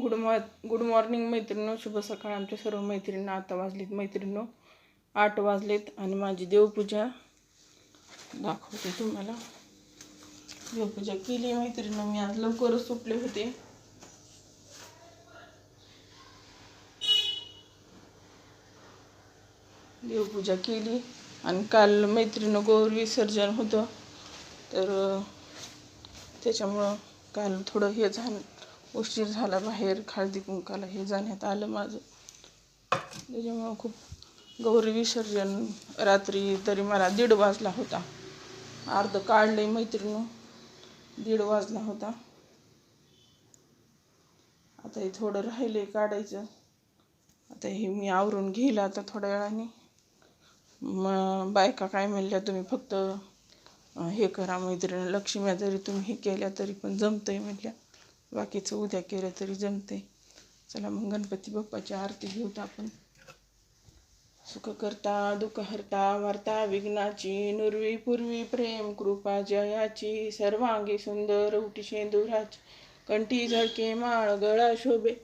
Good मॉ good morning मैत्रिणो शुभ सकाळ. आमच्या सर्व मैत्रिणींना आता वाजलीत. मैत्रिणो आठ वाजलेत आणि माझी देवपूजा दाखवते तुम्हाला. देवपूजा केली मैत्रिणींनो. मी आज लवकरच सुटले होते. देवपूजा केली आणि काल मैत्रिणीनं गौर विसर्जन होतं. तर त्याच्यामुळं काल थोडं हे झालं. उशीर झाला बाहेर हळदी कुंकाला हे जाण्यात आलं माझं. त्याच्यामुळं खूप गौरी विसर्जन रात्री तरी मला दीड वाजला होता. अर्ध आहे मैत्रिणी दीड वाजला होता. आता हे थोडं राहिले काढायचं. आता हे मी आवरून घेईल आता थोड्या वेळाने. मग बायका काय म्हणल्या तुम्ही फक्त हे करा मैत्रिणी लक्ष्म्या जरी तुम्ही हे केल्या तरी पण जमतंय म्हटल्या बाकीचं उद्या केलं तरी जमते चला मग गणपती बाप्पाची आरती घेऊत आपण. सुख करता दुःख हरता वार्ता विघ्नाची नुरवी पूर्वी प्रेम कृपा जयाची सर्वांगी सुंदर उटी शेंदुराची कंठी झळके माळ गळा शोभे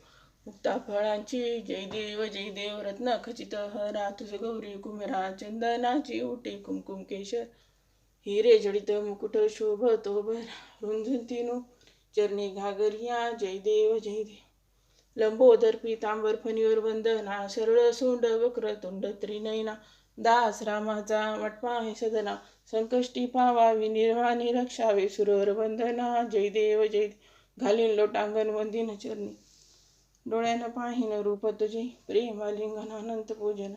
मुक्ता फळांची जय देव जय देव रत्न खचित हरा तुझ गौरी कुमेरा चंदनाची उटी कुमकुम केशर हिरे जडित मुकुट शोभतो भर रुंझुंतीनु चरणी घागरिया जय देव जय देव. लंबोदर पितांबर फणीवर वंदना सरळ सोंड वक्र तोंड त्रिनयना दास रामाचा वटपा हे सदना संकष्टी पावावी निर्वाणी रक्षावे सुरवर वंदना जय देव जय देव. घालीन लोटांगण वंदिन चरणी. डोळ्यानं पाहिन रूप तुझे प्रेमालिंगन अनंत पूजन.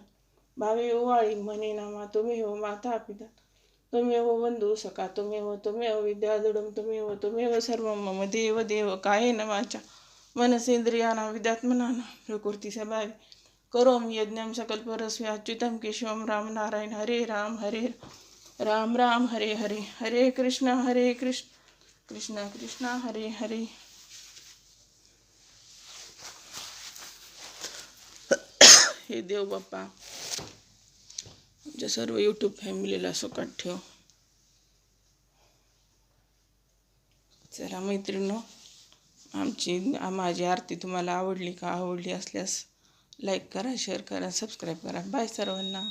भावे ओवाळी म्हणे नामा हो माता पिता. त्वमेव बंधू सखा त्वमेव त्वमेव विद्याधुडं त्वमेव त्वमेव सर्वं मम देव देव न वाचा? मनसेंद्रियाणां विद्यात्मनां प्रकृती स्वभावे करोमि यज्ञं सकलपरस्मै अच्युतं केशवं राम नारायण हरे राम हरे राम राम हरे हरे हरे कृष्ण हरे कृष्ण। कृष्ण कृष्ण हरे हरे। हे देव बाप्पा आमच्या सर्व यूट्यूब फॅमिलीला सुखात ठेव. चला मैत्रिणो आमची माझी आरती तुम्हाला आवडली का? आवडली असल्यास लाईक करा शेअर करा सबस्क्राईब करा. बाय सर्वांना.